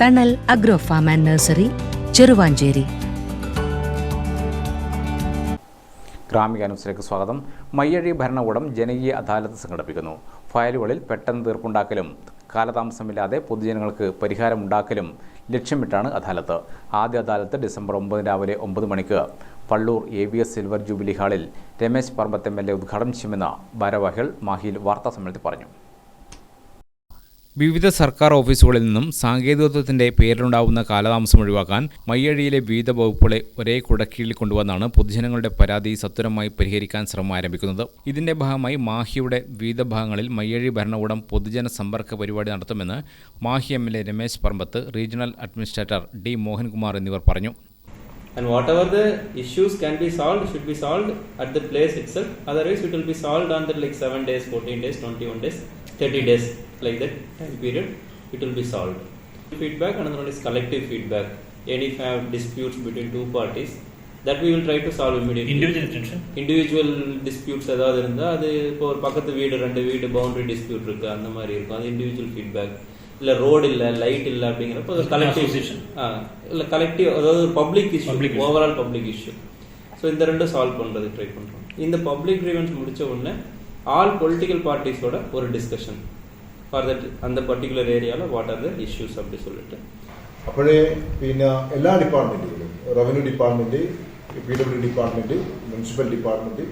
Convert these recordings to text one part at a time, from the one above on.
Thanal agro farm and nursery Cheruvanchery. Gramika ന്യൂസിലേക്ക് സ്വാഗതം. മയ്യഴി ഭരണകൂടം ജനകീയ അദാലത്ത് സംഘടിപ്പിക്കുന്നു. ഫയലുകളിൽ പെട്ടെന്ന് തീർപ്പുണ്ടാക്കലും കാലതാമസമില്ലാതെ പൊതുജനങ്ങൾക്ക് പരിഹാരമുണ്ടാക്കലും ലക്ഷ്യമിട്ടാണ് അദാലത്ത്. ആദ്യ അദാലത്ത് ഡിസംബർ ഒമ്പത് രാവിലെ ഒമ്പത് മണിക്ക്. Pallur A V S silver jubilee ഹാളിൽ Ramesh Parambath M L A ഉദ്ഘാടനം ചെയ്യുമെന്ന് ഭാരവാഹികൾ മാഹിയിൽ വാർത്താസമ്മേളനത്തിൽ പറഞ്ഞു. വിവിധ സർക്കാർ ഓഫീസുകളിൽ നിന്നും സാങ്കേതികത്വത്തിന്റെ പേരിലുണ്ടാവുന്ന കാലതാമസം ഒഴിവാക്കാൻ മയ്യഴിയിലെ വിവിധ വകുപ്പുകളെ ഒരേ കുടക്കീഴിൽ കൊണ്ടുവന്നാണ് പൊതുജനങ്ങളുടെ പരാതി സത്വരമായി പരിഹരിക്കാൻ ശ്രമം ആരംഭിക്കുന്നത്. ഇതിന്റെ ഭാഗമായി മാഹിയുടെ വിവിധ ഭാഗങ്ങളിൽ മയ്യഴി ഭരണകൂടം പൊതുജന സമ്പർക്ക പരിപാടി നടത്തുമെന്ന് Mahe M L A Ramesh Parambath regional administrator D Mohankumar എന്നിവർ പറഞ്ഞു. And whatever the issues can be solved should be solved at the place itself. Otherwise it will be solved on like 7 days 14 days 21 days. 30 days like that time period it will be solved. Feedback another one is collective feedback. Any have disputes between two parties that we will try to solve immediately. Individual tension individual disputes ஏதாவது இருந்தால் அது இப்போ ஒரு பக்கத்து வீடு ரெண்டு வீடு boundary dispute இருக்குது அந்த மாதிரி இருக்கும். அது இண்டிவிஜுவல் ஃபீட்பேக் இல்லை ரோடு இல்லை லைட் இல்லை அப்படிங்கிறப்ப கலெக்டிவ் Association. ஆ இல்லை கலெக்டிவ் அதாவது public issue. Overall public issue so இந்த ரெண்டும் சால்வ் பண்ணுறதுக்கு ட்ரை பண்ணுறோம் இந்த பப்ளிக் க்ரீவன்ஸ் முடிச்ச உடனே ஆல் பொலிட்டிக்கல் பார்ட்டிஸோட ஒரு டிஸ்கஷன் ஃபார் தட் அந்த பர்டிகுலர் ஏரியாவில் வாட் ஆர் த இஷ்யூஸ் அப்படி சொல்லிட்டு അപ്പോഴേ പിന്നെ എല്ലാ ഡിപ്പാർട്ട്മെൻറ്റുകളും revenue department P W department municipal department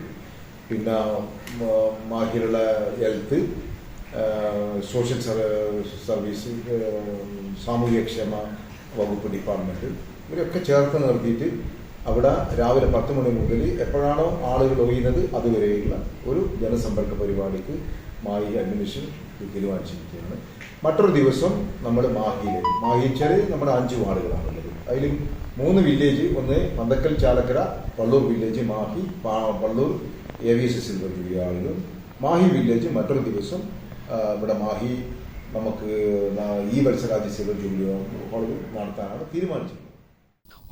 പിന്നെ മ- മാഹിയിലുള്ള ഹെൽത്ത് സോഷ്യൽ സർ- സർവീസ് ഏഹ്, സാമൂഹ്യക്ഷേമ വകുപ്പ് ഡിപ്പാർട്ട്മെൻറ്റ് ഇവരൊക്കെ ചേർത്ത് നിർത്തിയിട്ട് അവിടെ രാവിലെ പത്ത് മണി മുതൽ എപ്പോഴാണോ ആളുകൾ ഒഴിയുന്നത് അതുവരെയുള്ള ഒരു ജനസമ്പർക്ക പരിപാടിക്ക് മായി അഡ്മിഷൻ തീരുമാനിച്ചിരിക്കുകയാണ്. മറ്റൊരു ദിവസം നമ്മൾ മാഹിയിൽ മാഹി ചെറിയ നമ്മുടെ അഞ്ച് വാർഡുകളാണുള്ളത്. അതിൽ മൂന്ന് വില്ലേജ് ഒന്ന് Panthakkal Chalakkara Pallur village Mahe Pallur A V S ആളുകളും മാഹി വില്ലേജ് മറ്റൊരു ദിവസം ഇവിടെ മാഹി നമുക്ക് ഈ വത്സരാജ് സിവിൽ ജൂബിലി നടത്താനാണ് തീരുമാനിച്ചത്.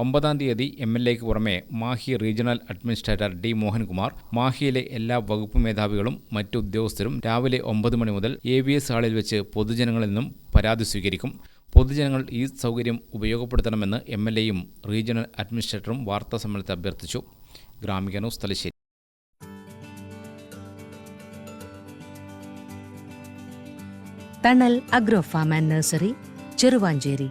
ഒമ്പതാം തീയതി എം എൽ എക്ക് പുറമെ Mahe regional administrator D Mohankumar മാഹിയിലെ എല്ലാ വകുപ്പ് മേധാവികളും മറ്റു ഉദ്യോഗസ്ഥരും രാവിലെ ഒമ്പത് മണി മുതൽ എ വി എസ് ഹാളിൽ വെച്ച് പൊതുജനങ്ങളിൽ നിന്നും പരാതി സ്വീകരിക്കും. പൊതുജനങ്ങൾ ഈ സൗകര്യം ഉപയോഗപ്പെടുത്തണമെന്ന് എം എൽ എയും റീജിയണൽ അഡ്മിനിസ്ട്രേറ്ററും വാർത്താ സമ്മേളനത്തിൽ അഭ്യർത്ഥിച്ചു. Gramika news Thalassery. Thanal agro farm and nursery Cheruvanchery.